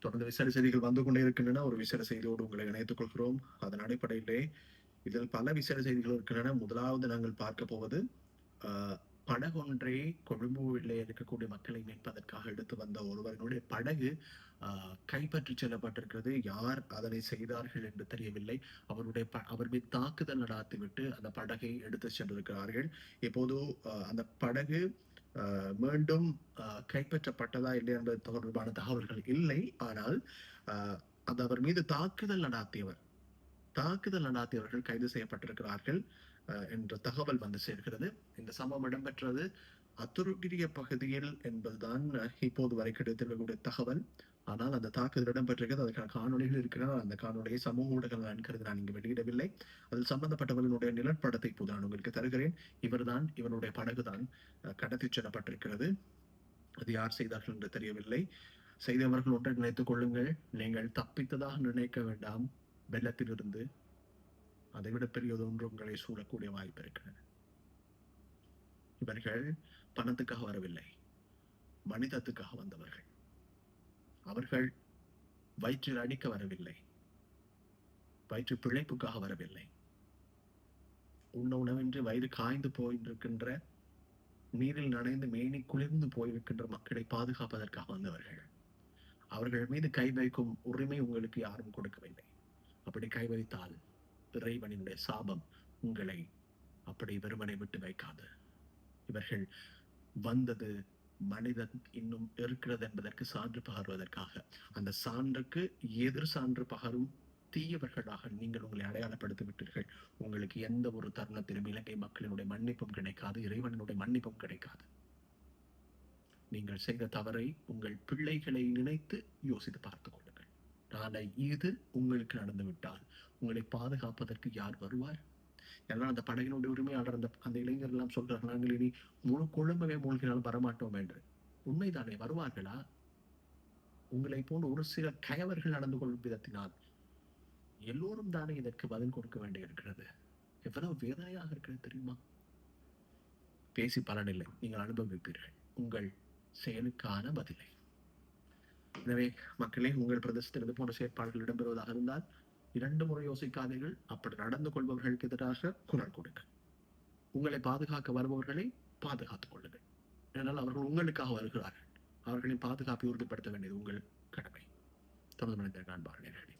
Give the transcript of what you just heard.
தொடர்ந்து விசேட செய்திகள் வந்து கொண்டே இருக்கின்றன. ஒரு விசேட செய்தியோடு உங்களை இணைத்துக் கொள்கிறோம். அதன் அடிப்படையிலே இதில் பல விசேட செய்திகள் இருக்கின்றன. முதலாவது நாங்கள் பார்க்க போவது படகொன்றை கொழும்புவில் இருக்கக்கூடிய மக்களை மீட்பதற்காக எடுத்து வந்த ஒருவரினுடைய படகு கைப்பற்றி கைப்பற்றிச் செல்லப்பட்டிருக்கிறது. யார் அதனை செய்தார்கள் என்று தெரியவில்லை. அவருடைய ப- அவர் மீது தாக்குதல் நடாத்திவிட்டு அந்த படகை எடுத்து சென்றிருக்கிறார்கள். இப்போது அந்த படகு மீண்டும் கைப்பற்றப்பட்டதா இல்லை என்பது தொடர்பான தகவல்கள் இல்லை. ஆனால் ஆஹ், அது அவர் மீது தாக்குதல் நடாத்தியவர். தாக்குதல் நடாத்தியவர்கள் கைது செய்யப்பட்டிருக்கிறார்கள் என்ற தகவல் வந்து சேர்க்கிறது இந்த சம்பவம் இடம்பெற்றது அத்துருகிரிய பகுதியில் என்பதுதான் இப்போது வரை கிடைத்திருக்கக்கூடிய தகவல். ஆனால் அந்த தாக்குதல் இடம்பெற்றிருக்கிறது அதற்கான காணொளிகள் இருக்கிறார் அந்த காணொலியை சமூக ஊடகங்கள் அனுக்கிறது நான் இங்கு வெளியிடவில்லை. அதில் சம்பந்தப்பட்டவர்களுடைய நிலப்படத்தை இப்போது நான் உங்களுக்கு தருகிறேன். இவர்தான் இவனுடைய படகுதான் அஹ், கடத்திச் செல்லப்பட்டிருக்கிறது. அது யார் செய்தார்கள் என்று தெரியவில்லை. செய்தவர்கள் ஒன்றை நினைத்துக் கொள்ளுங்கள். நீங்கள் தப்பித்ததாக நினைக்க வேண்டாம். வெள்ளத்திலிருந்து அதைவிட பெரியதொன்று உங்களை சூழக்கூடிய வாய்ப்பு இருக்கிறது. இவர்கள் பணத்துக்காக வரவில்லை மனிதத்துக்காக வந்தவர்கள். அவர்கள் வயிற்றில் அடிக்க வரவில்லை வயிற்று பிழைப்புக்காக வரவில்லை. உண்ண உணவின்றி வயிறு காய்ந்து போயிருக்கின்ற நீரில் நனைந்து மேனி குளிர்ந்து போயிருக்கின்ற மக்களை பாதுகாப்பதற்காக வந்தவர்கள். அவர்கள் மீது கை வைக்கும் உரிமை உங்களுக்கு யாரும் கொடுக்கவில்லை. அப்படி கை வைத்தால் இறைவனினுடைய சாபம் உங்களை அப்படி வெறுமனை விட்டு வைக்காது. இவர்கள் வந்தது மனிதன் இன்னும் இருக்கிறது என்பதற்கு சான்று பகர்வதற்காக. அந்த சான்றுக்கு எதிர் சான்று பகரும் தீயவர்களாக நீங்கள் உங்களை அடையாளப்படுத்தி விட்டீர்கள் உங்களுக்கு எந்த ஒரு தருணத்திலும் இலங்கை மக்களினுடைய மன்னிப்பும் கிடைக்காது இறைவனுடைய மன்னிப்பும் கிடைக்காது. நீங்கள் செய்த தவறை உங்கள் பிள்ளைகளை நினைத்து யோசித்து பார்த்துக்கொள்ளும் நாளை இது உங்களுக்கு நடந்துவிட்டால் உங்களை பாதுகாப்பதற்கு யார் வருவார்? எல்லாம் அந்த படகினுடைய உரிமையாளர் அந்த அந்த இளைஞர் எல்லாம் சொல்றாங்க நாங்கள் இனி முழு குழம்பவே மூழ்கினால் வரமாட்டோம் என்று. உண்மைதானே வருவார்களா? உங்களை போன்ற ஒரு சில கயவர்கள் நடந்து கொள்ளும் விதத்தினால் எல்லோரும் தானே இதற்கு பதில் கொடுக்க வேண்டியிருக்கிறது. எவ்வளவு வேதனையாக இருக்கிறது தெரியுமா? பேசி பலனில்லை நீங்கள் அனுபவிப்பீர்கள். உங்கள் செயலுக்கான பதிலை. எனவே மக்களே உங்கள் பிரதேசத்திலிருந்து போன்ற செயற்பாடுகள் இடம்பெறுவதாக இருந்தால் இரண்டு முறை யோசிக்காதீர்கள். அப்படி நடந்து கொள்பவர்களுக்கு எதிராக குரல் கொடுங்கள் உங்களை பாதுகாக்க வருபவர்களை பாதுகாத்துக் கொள்ளுங்கள். ஏனால் அவர்கள் உங்களுக்காக வருகிறார்கள். அவர்களின் பாதுகாப்பை உறுதிப்படுத்த வேண்டியது உங்கள் கடமை. தமிழ் மனிதர்கள் காண்பார்கள்.